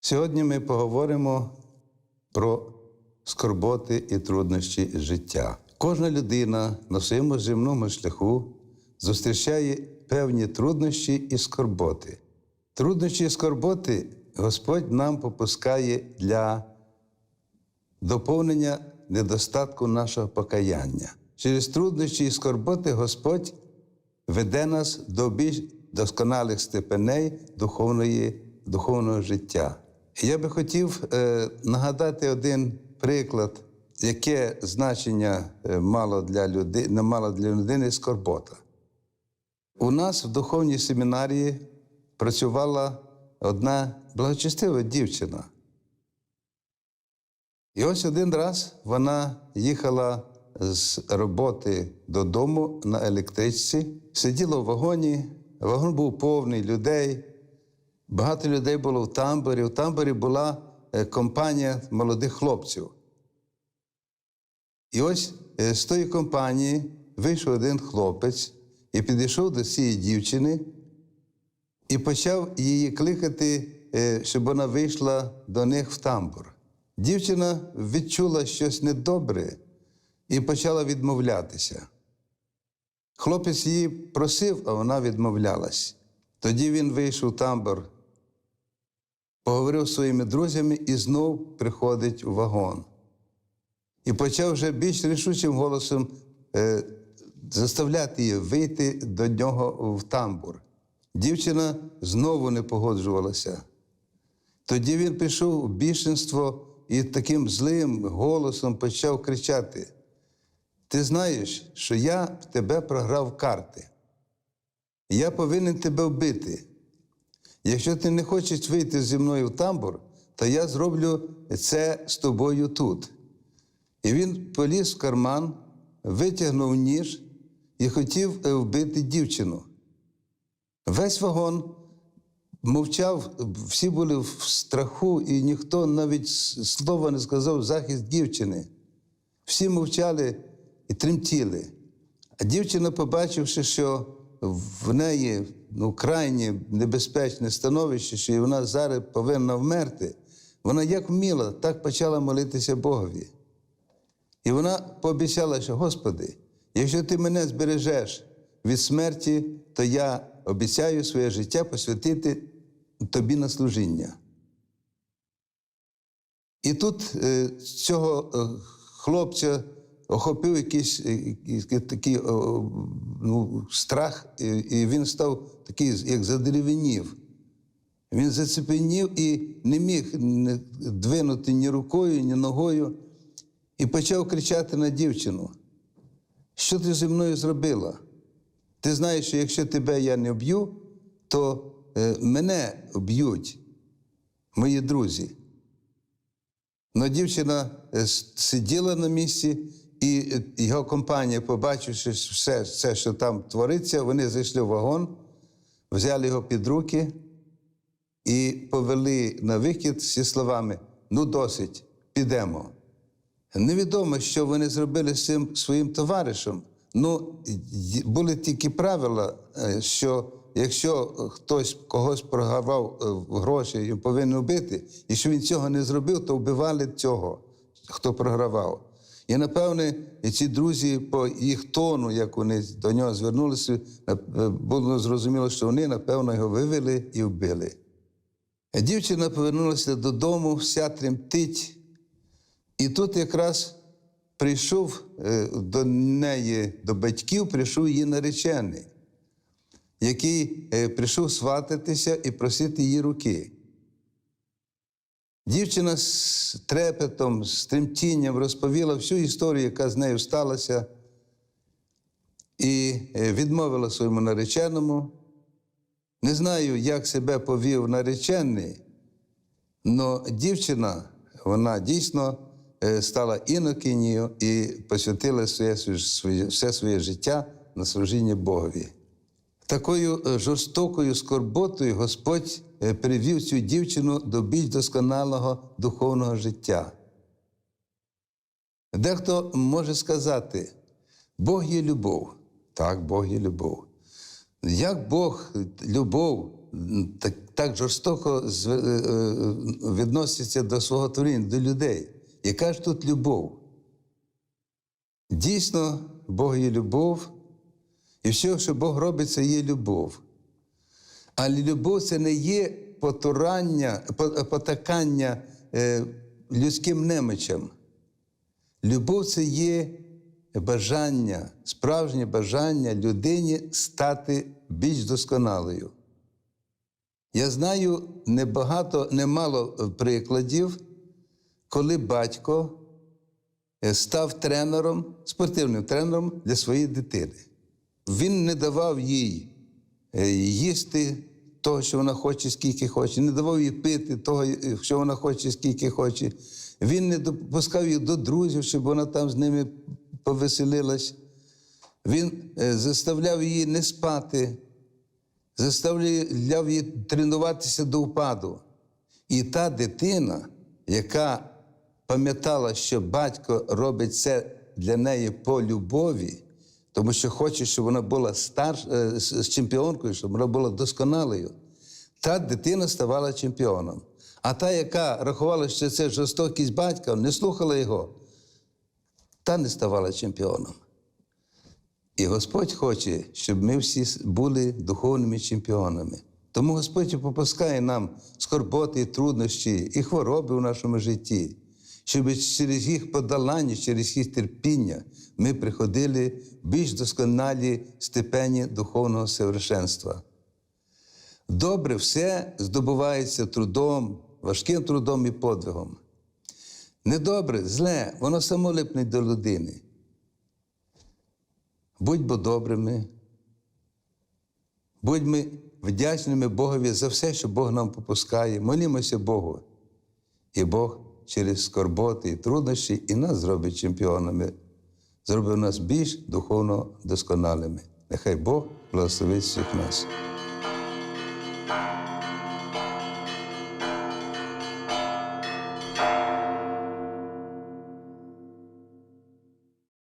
Сьогодні ми поговоримо про скорботи і труднощі життя. Кожна людина на своєму земному шляху зустрічає певні труднощі і скорботи. Труднощі і скорботи Господь нам попускає для доповнення недостатку нашого покаяння. Через труднощі і скорботи Господь веде нас до більш досконалих степеней духовної, духовного життя. Я би хотів е, нагадати один приклад, яке значення е, мало для людини, мало для людини скорбота. У нас в духовній семінарії працювала одна благочестива дівчина. І ось один раз вона їхала з роботи додому на електричці, сиділа в вагоні, вагон був повний людей. Багато людей було в тамбурі. В тамбурі була е, компанія молодих хлопців. І ось е, з тої компанії вийшов один хлопець і підійшов до цієї дівчини і почав її кликати, е, щоб вона вийшла до них в тамбур. Дівчина відчула щось недобре і почала відмовлятися. Хлопець її просив, а вона відмовлялась. Тоді він вийшов в тамбур, поговорив зі своїми друзями і знов приходить у вагон. І почав вже більш рішучим голосом е, заставляти її вийти до нього в тамбур. Дівчина знову не погоджувалася. Тоді він пішов у бішенство і таким злим голосом почав кричати: Ти знаєш, що я в тебе програв карти. Я повинен тебе вбити. Якщо ти не хочеш вийти зі мною в тамбур, то я зроблю це з тобою тут. І він поліз в карман, витягнув ніж і хотів е, вбити дівчину. Весь вагон мовчав, всі були в страху, і ніхто навіть слова не сказав захист дівчини. Всі мовчали і тремтіли. А дівчина, побачивши, що в неї ну, крайне небезпечне становище, що вона зараз повинна вмерти, вона як вміла, так почала молитися Богові. І вона пообіцяла, що Господи, якщо ти мене збережеш від смерті, то я обіцяю своє життя посвятити тобі на служіння. І тут е, цього е, хлопця охопив якийсь, е, такий ну, страх, і, він став такий, як задеревенів. Він зацепенів і не міг двинути ні рукою, ні ногою, і почав кричати на дівчину: Що ти зі мною зробила? Ти знаєш, що якщо тебе я не вб'ю, то е, мене вб'ють мої друзі. Но дівчина е, сиділа на місці, і його компанія, побачивши все, все, що там твориться, вони зайшли в вагон, взяли його під руки і повели на вихід зі словами: ну, досить, підемо. Невідомо, що вони зробили з цим своїм товаришем. Ну, були тільки правила, е, що якщо хтось когось програвав е, гроші і повинен вбити, і що він цього не зробив, то вбивали цього, хто програвав. І напевне, ці друзі по їх тону, як вони до нього звернулися, е, було зрозуміло, що вони, напевно, його вивели і вбили. Дівчина повернулася додому, вся тремтить. І тут якраз прийшов е, до неї, до батьків, прийшов її наречений, який е, прийшов свататися і просити її руки. Дівчина з трепетом, з тремтінням розповіла всю історію, яка з нею сталася, і е, відмовила своєму нареченому. Не знаю, як себе повів наречений, але дівчина, вона дійсно е, стала інокинію і посвятила своє, своє, все своє життя на служіння Богові. Такою е, жорстокою скорботою Господь е, привів цю дівчину до більш досконалого духовного життя. Дехто може сказати, Бог є любов. Так, Бог є любов. Як Бог, любов, так, так жорстоко е, відноситься до свого творіння, до людей. Яка ж тут любов? Дійсно, Бог є любов, і все, що Бог робить, це є любов. Але любов це не є потурання, потакання е, людським немичам. Любов це є бажання, справжнє бажання людині стати більш досконалою. Я знаю небагато, немало е, прикладів, коли батько е, став тренером, спортивним тренером для своєї дитини. Він не давав їй е, їсти того, що вона хоче, скільки хоче, не давав їй пити того, е, що вона хоче, скільки хоче. Він не допускав її до друзів, щоб вона там з ними повеселилась. Він е, заставляв її не спати, заставляв її тренуватися до впаду. І та дитина, яка пам'ятала, що батько робить це для неї по любові, тому що хоче, щоб вона була старш, е, з чемпіонкою, щоб вона була досконалою, та дитина ставала чемпіоном. А та, яка рахувала, що це жорстокість батька, не слухала його, та не ставала чемпіоном. І Господь хоче, щоб ми всі були духовними чемпіонами. Тому Господь і попускає нам скорботи, труднощі, і хвороби в нашому житті, щоб через їх подолання, через їх терпіння ми приходили більш досконалі степені духовного совершенства. Добре все здобувається трудом, важким трудом і подвигом. Недобре, зле, воно само липне до людини. Будьмо добрими, будьмо вдячними Богові за все, що Бог нам попускає. Молімося Богу. І Бог через скорботи і труднощі і нас зробить чемпіонами, зробив нас більш духовно досконалими. Нехай Бог благословить всіх нас.